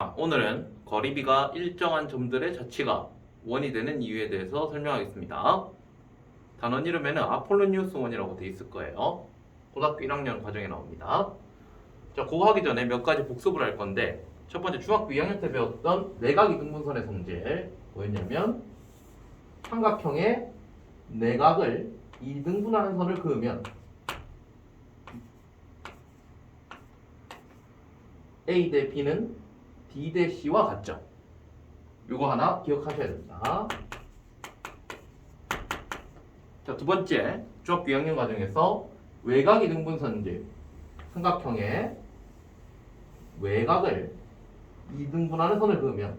아, 오늘은 거리비가 일정한 점들의 자치가 원이 되는 이유에 대해서 설명하겠습니다. 단원 이름에는 아폴로니우스 원이라고 돼 있을 거예요. 고등학교 1학년 과정에 나옵니다. 자, 그거 하기 전에 몇 가지 복습을 할 건데 첫 번째 중학교 2학년 때 배웠던 내각 이 등분선의 성질 뭐였냐면 삼각형의 내각을 이등분하는 선을 그으면 A 대 B는 D 대 C와 같죠. 요거 하나 기억하셔야 됩니다. 자, 두 번째, 중학교 2학년 과정에서 외곽 이 등분선질 삼각형의 외곽을 이등분하는 선을 그으면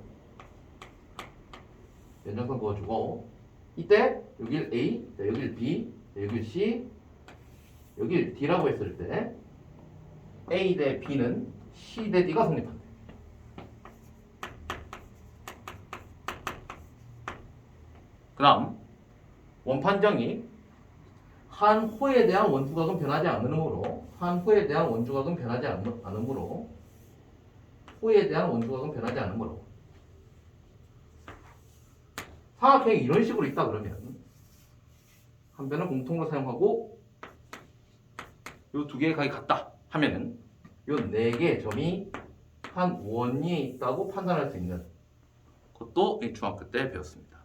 연장선 그어주고 이때 여길 A, 자, 여길 B, 자, 여길 C, 여길 D라고 했을 때 A 대 B는 C 대 D가 성립한다. 그 다음 원판정이 한 호에 대한 원주각은 변하지 않으므로 한 호에 대한 원주각은 변하지 않- 않으므로 호에 대한 원주각은 변하지 않으므로 사각형이 이런 식으로 있다 그러면 한 변을 공통으로 사용하고 요 두 개의 각이 같다 하면은 요 네 개의 점이 한 원위에 있다고 판단할 수 있는 것도 이 중학교 때 배웠습니다.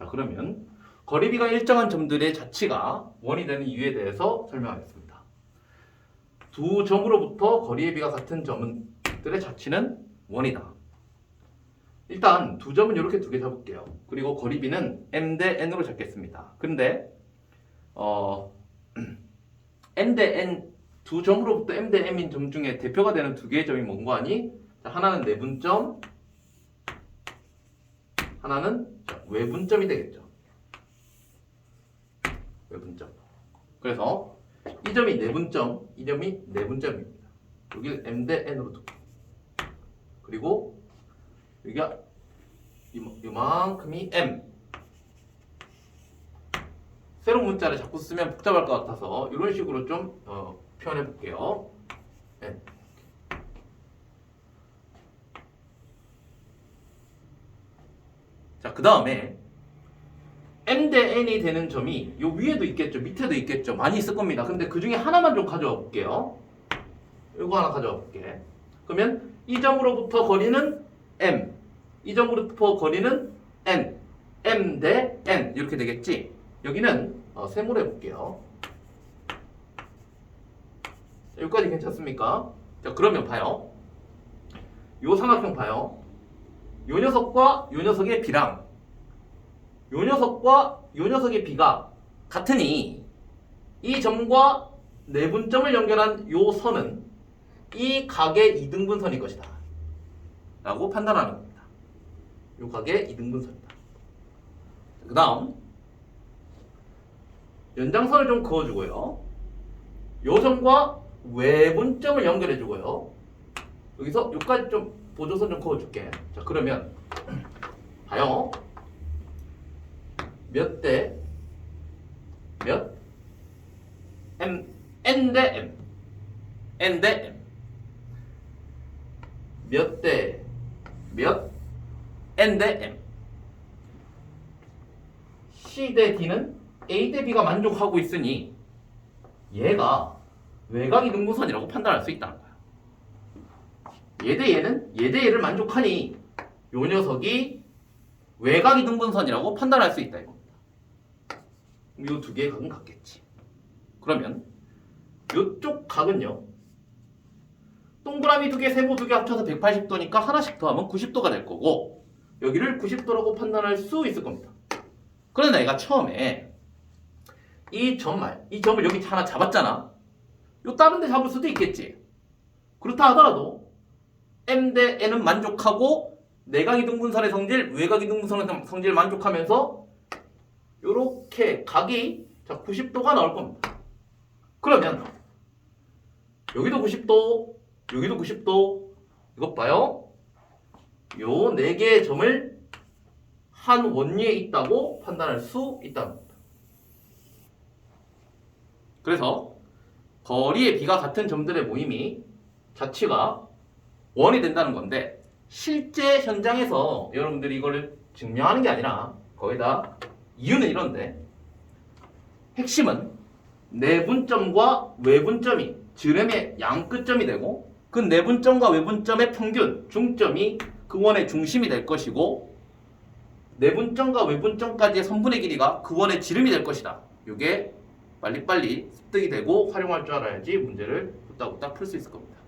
자 그러면 거리비가 일정한 점들의 자치가 원이 되는 이유에 대해서 설명하겠습니다. 두 점으로부터 거리의 비가 같은 점들의 자치는 원이다. 일단 두 점은 이렇게 두 개 잡을게요. 그리고 거리비는 m 대 n으로 잡겠습니다. 근데 어 n 대 n 두 점으로부터 m 대 m인 점 중에 대표가 되는 두 개의 점이 뭔가 하니 자, 하나는 내분점, 하나는 자, 외분점이 되겠죠. 외분점. 그래서 이 점이 내분점, 이 점이 내분점입니다. 여기를 m 대 n으로 두고 그리고 여기가 이만큼이 m. 새로운 문자를 자꾸 쓰면 복잡할 것 같아서 이런 식으로 좀 어, 표현해 볼게요. n. 그 다음에 m 대 n이 되는 점이 요 위에도 있겠죠, 밑에도 있겠죠, 많이 있을 겁니다. 근데 그 중에 하나만 좀 가져와 볼게요. 이거 하나 가져와 볼게. 그러면 이 점으로부터 거리는 m, 이 점으로부터 거리는 n, m 대 n 이렇게 되겠지. 여기는 어, 세모를 해볼게요. 자, 여기까지 괜찮습니까? 자, 그러면 봐요. 요 삼각형 봐요. 요 녀석과 요 녀석의 비랑 요 녀석과 요 녀석의 비가 같으니 이 점과 내분점을 연결한 요 선은 이 각의 이등분선일 것이다. 라고 판단하는 겁니다. 요 각의 이등분선이다. 그 다음 연장선을 좀 그어주고요. 요 점과 외분점을 연결해주고요. 여기서 여기까지 좀 보조선 좀 그어줄게. 자 그러면 봐요. 몇 대 몇? m n 대 m n 대 m 몇 대 몇? n 대 m c 대 d는 a 대 b가 만족하고 있으니 얘가 외곽이 등분선이라고 판단할 수 있다는 거야. 얘 대 얘는 얘 대 얘를 만족하니 요 녀석이 외곽이 등분선이라고 판단할 수 있다 이겁니다. 요 두 개의 각은 같겠지. 그러면 요쪽 각은요. 동그라미 두 개, 세모 두 개 합쳐서 180도니까 하나씩 더하면 90도가 될 거고 여기를 90도라고 판단할 수 있을 겁니다. 그런데 내가 처음에 이 점말, 이 점을 여기 하나 잡았잖아. 요 다른 데 잡을 수도 있겠지. 그렇다 하더라도 m 대 n은 만족하고 내각 이등분선의 성질, 외곽 이등분선의 성질 만족하면서 요렇게 각이 자 90도가 나올 겁니다. 그러면 여기도 90도, 여기도 90도. 이것 봐요. 요 네 개의 점을 한 원리에 있다고 판단할 수 있다는 겁니다. 그래서 거리의 비가 같은 점들의 모임이 자치가 원이 된다는 건데 실제 현장에서 여러분들이 이거를 증명하는 게 아니라 거의 다 이유는 이런데 핵심은 내분점과 외분점이 지름의 양끝점이 되고 그 내분점과 외분점의 평균 중점이 그 원의 중심이 될 것이고 내분점과 외분점까지의 선분의 길이가 그 원의 지름이 될 것이다. 이게 빨리빨리 습득이 되고 활용할 줄 알아야지 문제를 후딱후딱 풀수 있을 겁니다.